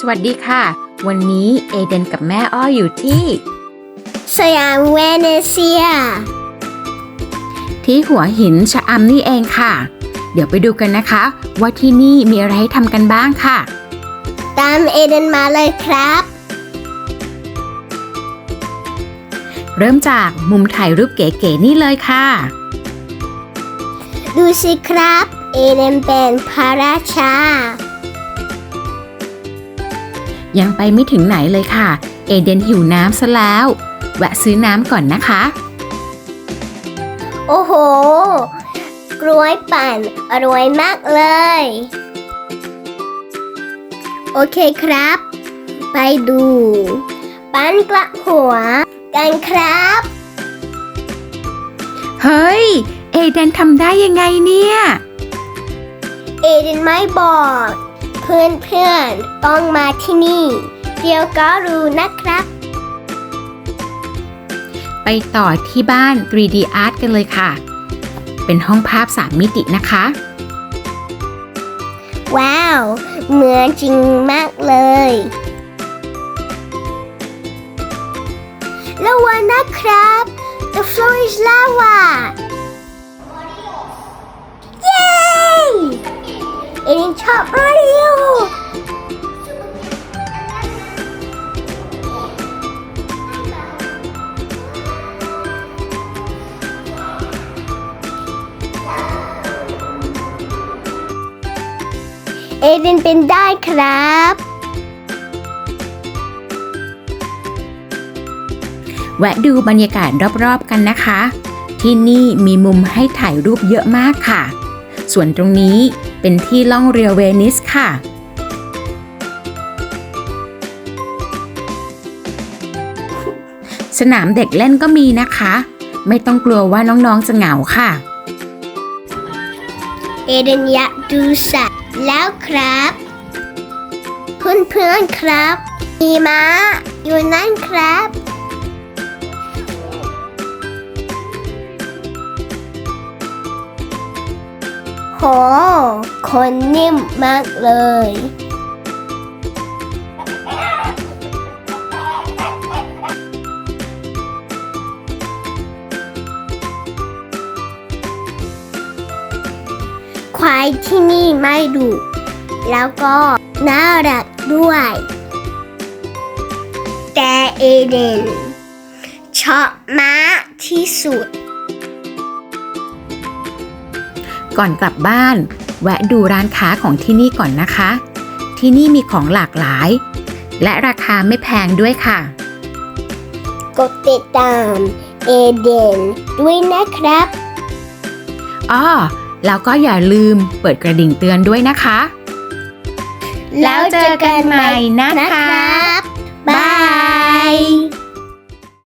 สวัสดีค่ะ วันนี้เอเดนกับแม่อ้ออยู่ที่ สยามเวเนเซีย ที่หัวหินชะอำนี่เองค่ะ เดี๋ยวไปดูกันนะคะ ว่าที่นี่มีอะไรให้ทำกันบ้างค่ะ ตามเอเดนมาเลยครับ เริ่มจากมุมถ่ายรูปเก๋ๆนี่เลยค่ะ ดูสิครับ เอเดนเป็นพระราชา ยังไปไม่ถึงไหนเลยค่ะ เอเดนหิวน้ำซะแล้ว แวะซื้อน้ำก่อนนะคะ โอ้โห กล้วยปั่นอร่อยมากเลย โอเคครับ ไปดู ปั้นกระหัว กันครับ เฮ้ย เอเดนทำได้ยังไงเนี่ย เอเดนไม่บอก เพื่อนเพื่อนๆต้องมาที่นี่ เดี๋ยวก็รู้นะครับ ไปต่อที่บ้าน 3D Art กันเลยค่ะ เป็นห้องภาพ 3 มิตินะคะ ว้าว เหมือนจริงมากเลยระวังนะครับ เอ็นชอบมาริโอเอเดนเป็นได้ครับ แวะดูบรรยากาศรอบๆกันนะคะ ที่นี่มีมุมให้ถ่ายรูปเยอะมากค่ะ ส่วนตรงนี้ เป็นที่ล่องเรือเวนิสค่ะ สนามเด็กเล่นก็มีนะคะ ไม่ต้องกลัวว่าน้องๆจะเหงาค่ะ เอเดนยาดูสัตว์แล้วครับเพื่อนๆครับมีม้าอยู่นั่นครับ คนนิ่มมากเลย ควายที่นี่ไม่ดุแล้วก็น่ารักด้วย แต่เอเดนชอบม้าที่สุด ก่อนกลับบ้าน แวะดูร้านค้าของที่นี่ก่อนนะคะ ที่นี่มีของหลากหลาย และราคาไม่แพงด้วยค่ะ กดติดตามเอเดนด้วยนะครับอ้อแล้วก็อย่าลืมเปิดกระดิ่งเตือนด้วยนะคะ แล้วเจอกันใหม่นะคะบาย